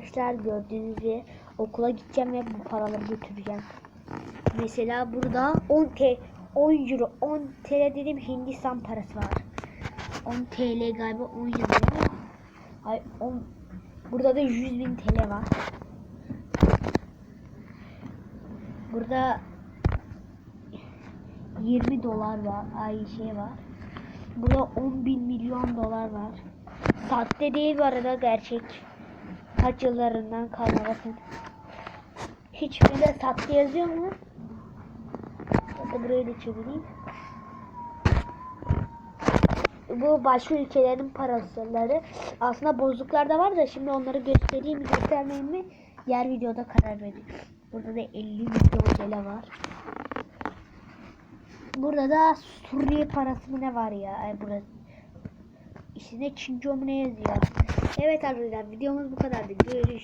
arkadaşlar gördüğünüz gibi okula gideceğim ve bu paraları götüreceğim. Mesela burada 10 T 10 euro 10 TL dedim Hindistan parası var. 10 TL galiba 10 euro Ay 10 Burada da 100 bin TL var. Burada 20 dolar var. Ay şey var. Burada 10 bin milyon dolar var. Sahte değil bu arada gerçek. Kaç yıllarından kalma bakın. Hiçbirinde sahte yazıyor mu? Da burayı da çevireyim. Bu başka ülkelerin paraları. Aslında bozuklar da var da şimdi onları göstereyim mi göstermeyeyim mi? Diğer videoda karar verin. Burada da 50 milyon TL var. Burada da Suriye parası mı ne var ya? Ay burası. İçinde Çince ne yazıyor? Evet arkadaşlar videomuz bu kadardı. Görüş.